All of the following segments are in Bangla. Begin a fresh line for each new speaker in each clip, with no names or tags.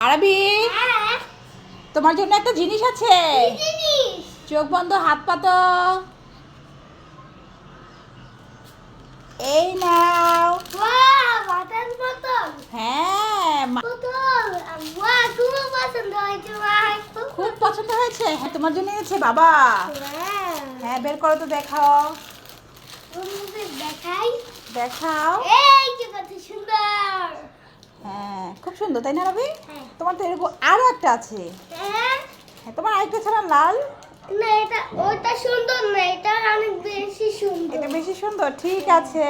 আরবি?
হ্যাঁ।
তোমার জন্য একটা জিনিস আছে। চোখ বন্ধ হাত পাতো এই নাও। হ্যাঁ
খুব পছন্দ হয়েছে
হ্যাঁ তোমার জন্য এনেছে বাবা। হ্যাঁ। বের করো তো দেখাও।
দেখাই।
দেখাও।
এই কত সুন্দর।
হ্যাঁ খুব সুন্দর তাই না রবি?
হ্যাঁ।
তোমার তো এরকম আরও একটা আছে।
হ্যাঁ।
হ্যাঁ তোমার আরেকটা ছাড়া লাল।
না এটা ওটা সুন্দর না এটা অনেক বেশি সুন্দর।
এটা বেশি সুন্দর ঠিক আছে।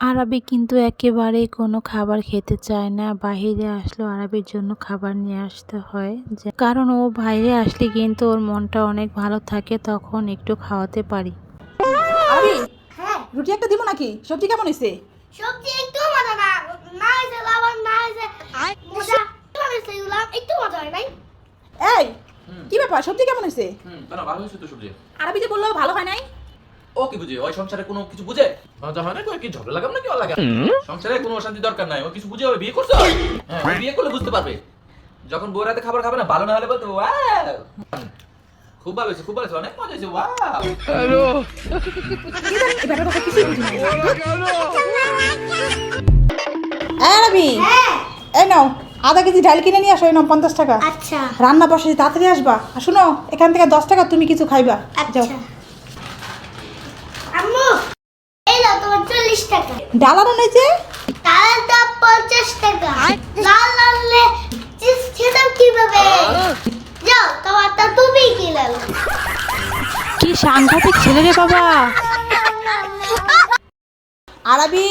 আরবি কিন্তু একেবারেই কোনো খাবার খেতে চায় না। বাইরে আসলেও আরবির জন্য খাবার নিয়ে আসতে হয়। কারণ ও বাইরে আসলে কিন্তু ওর মনটা অনেক ভালো থাকে তখন একটু খাওয়াতে পারি।
আরবি
হ্যাঁ।
রুটি একটা দিব নাকি? সবজি কেমন হয়েছে
সবজি একটু মজা না না হয়েছে লাবণ না হয়েছে মজা একটু হয়েছে এগুলো একটু মজা হয় নাই
এই কি ব্যাপার? সবজি কেমন হয়েছে?
হুম কেন? ভালো হয়েছে তো সবজি?
আরবি যে বলল ভালো হয় নাই?
ও কি বুঝে? ওই সংসারে কোনো কিছু বুঝে? মজা হয় না কই? কি ঝগড়া লাগাম নাকি? ওর লাগে সংসারে কোনো অশান্তি দরকার নাই। ও কিছু বুঝে হবে বিয়ে করছে? হ্যাঁ বিয়ে করলে বুঝতে পারবে। যখন বউ রাতে খাবার খাবে না ভালো না হলে বলতো ওয়াও! খুব ভালো হয়েছে খুব ভালো হয়েছে। অনেক মজা হয়েছে ওয়াও!
এবারের কথা কিছুই বুঝি। এই আরবি
হ্যাঁ।
এই নাও। আধা কেজি ডাল কিনে নিয়ে আসো নাও পঞ্চাশ টাকা।
আচ্ছা।
রান্না বসে তাড়াতাড়ি আসবা। আর শুনো এখান থেকে দশ টাকা তুমি কিছু খাইবা। যাও।
আচ্ছা আম্মু এই নাও তোমার চল্লিশ টাকা।
ডাল আনো নাই যে?
তার দাম পঞ্চাশ টাকা। লাল লাল খেতাম কীভাবে? যাও তোমারটা তুমি কিনে
কি সাংঘাতিক ছেলে রে বাবা।
আরবি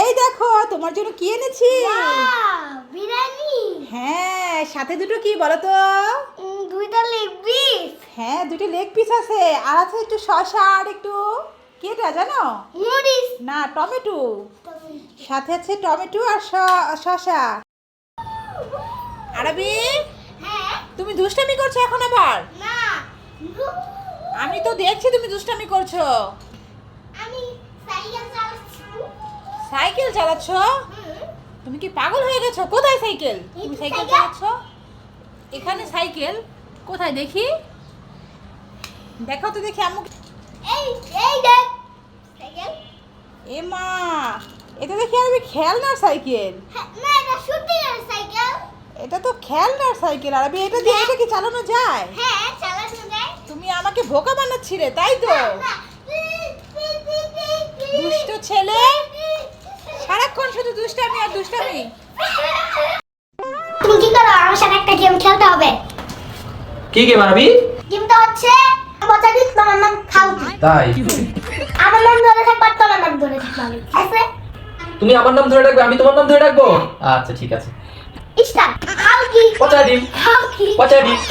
এই দেখো তোমার জন্য কি এনেছি?
বিরিয়ানি?
হ্যাঁ সাথে দুটো কি বলো তো
দুইটা লেগ পিস
হ্যাঁ দুটো লেগ পিস আছে। আর আছে একটু শসা আর একটু কি এটা জানো?
মরিচ
না টমেটো। সাথে আছে টমেটো আর শসা। আরবি
হ্যাঁ।
তুমি দুষ্টামি করছ এখন আবার?
না।
আমি তো দেখছি তুমি দুষ্টামি করছ।
আমি সাইকেল চালাচ্ছি।
সাইকেল চালাচ্ছ?
হুম,
তুমি কি পাগল হয়ে গেছো? কোথায় সাইকেল? তুমি সাইকেল। চালাচ্ছ? এখানে সাইকেল। কোথায় দেখি? দেখো তো দেখি আম্মু
এই এই দেখ। সাইকেল।
এ মা এটা দেখি আমি খেলনার সাইকেল।
হ্যাঁ, না এটা শুটিং এর সাইকেল।
এটা তো খেলনার সাইকেল আর আমি এটা দিয়ে এটা কি চালানো যায়?
হ্যাঁ চালানো যায়।
তুমি আমাকে বোকা বানাচ্ছিলে তাই তো?
না।
দুষ্ট ছেলে। সারাক্ষণ শুধু দুষ্টামি আর দুষ্টামি।
তুমি কি করো? আমার সাথে একটা গেম খেলতে হবে।
কি গে মারাবি
গেমটা হচ্ছে তোমার নাম
তাই?
আমার নাম ধরে থাকবা তোমার নাম ধরে থাকবা আছে?
তুমি আমার নাম ধরে রাখবে আমি তোমার নাম ধরে রাখব? আচ্ছা ঠিক আছে।
স্টার্ট খাউকি
পচা ডিম পচা ডিম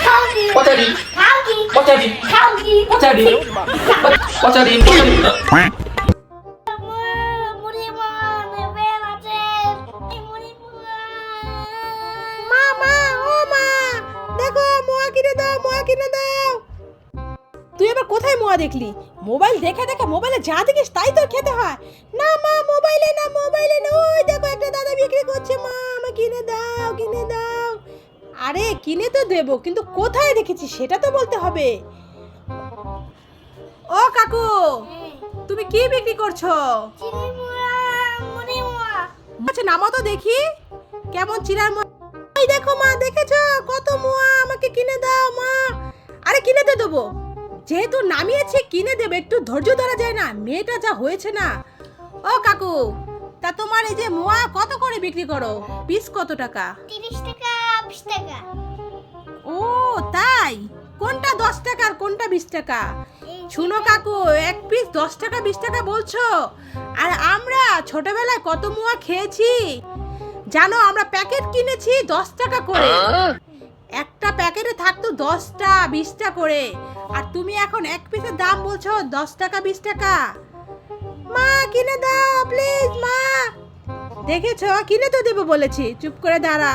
পচা ডিম
মুড়ি
কোথায় মোয়া দেখলি? মোবাইল দেখে দেখে মোবাইলে যা দেখিস তাই তো খেতে হয়। না মা মোবাইলে না মোবাইলে না। ওই দেখো একটা দাদা বিক্রি করছে। মা আমাকে কিনে দাও কিনে দাও। আরে কিনে তো দেবো কিন্তু কোথায় দেখেছি সেটা তো বলতে হবে। ও কাকু তুমি কি বিক্রি করছ? আচ্ছা নামো তো দেখি। কেমন চিরার দেখো মা দেখেছ? কত মোয়া আমাকে কিনে দাও মা। আরে কিনে তো দেবো। যেহেতু নামিয়েছি কিনে দেবে একটু ধৈর্য ধরা যায় না। মেয়েটা যা হয়েছে না। ও কাকু তা তোমার এই যে মোয়া কত করে বিক্রি করো? পিস কত টাকা?
তিরিশ টাকা বিশ টাকা।
ও তাই? কোনটা দশ টাকা আর কোনটা বিশ টাকা? শুনো কাকু এক পিস দশ টাকা বিশ টাকা বলছো? আর আমরা ছোটবেলায় কত মোয়া খেয়েছি? জানো আমরা প্যাকেট কিনেছি দশ টাকা করে। একটা প্যাকেটে থাকতো দশটা বিশটা করে। আর তুমি এখন এক পিসের দাম বলছো দশ টাকা বিশ টাকা। মা কিনে দাও প্লিজ মা। দেখেছ? কিনে তো দেবো বলেছি। চুপ করে দাঁড়া।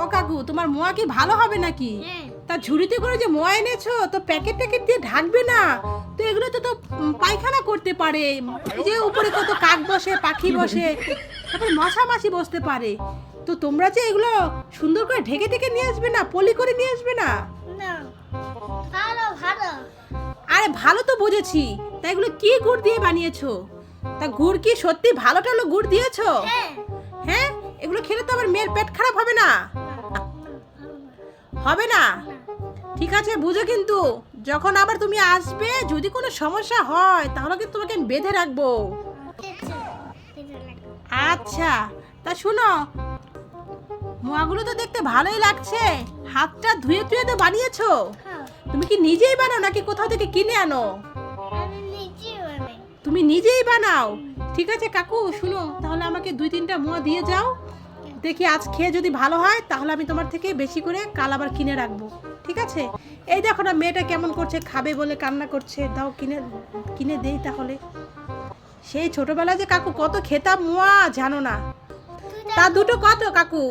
ও কাকু তোমার মোয়া কি ভালো হবে নাকি?
হ্যাঁ।
তা ঝুড়িতে করে যে মোয়া এনেছো তো প্যাকেট ট্যাকেট দিয়ে ঢাকবে না। তো এগুলো তো তো পায়খানা করতে পারে। যে উপরে কত কাক বসে পাখি বসে। তারপর মশা মাছি বসতে পারে। তো তোমরা যে এগুলো সুন্দর করে ঢেকে ঢেকে নিয়ে আসবে না পলি করে নিয়ে আসবে না?
ভালো ভালো।
আরে ভালো তো বুঝেছি তা এগুলো কি গুড় দিয়ে বানিয়েছো? তা গুড় কি সত্যি ভালো টালো গুড় দিয়েছ?
হ্যাঁ।
হ্যাঁ? এগুলো খেলে তো আমার মেয়ের পেট খারাপ হবে না? হবে না? ঠিক আছে বুঝো কিন্তু। যখন আবার তুমি আসবে যদি কোনো সমস্যা হয় তাহলে কিন্তু তোমাকে আমি বেঁধে রাখব। আচ্ছা তা শুনো মোয়াগুলো তো দেখতে ভালোই লাগছে। হাতটা ধুয়ে ধুয়ে তো বানিয়েছো?
হ্যাঁ।
তুমি কি নিজেই বানাও নাকি কোথাও থেকে কিনে আনো?
আমি নিজে বানাই।
তুমি নিজেই বানাও? ঠিক আছে কাকু শুনো তাহলে আমাকে দুই তিনটা মোয়া দিয়ে যাও। দেখি আজ খেয়ে যদি ভালো হয় তাহলে আমি তোমার থেকে বেশি করে কাল আবার কিনে রাখব। ঠিক আছে? এই দেখো না মেয়েটা কেমন করছে খাবে বলে কান্না করছে। দাও কিনে কিনে দেই তাহলে। সেই ছোটবেলায় যে কাকু কত খেতাম মোয়া জানো না। তা দুটো কত কাকু?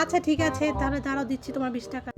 আচ্ছা ঠিক আছে তাহলে দাঁড়াও দিচ্ছি তোমার বিশ টাকা।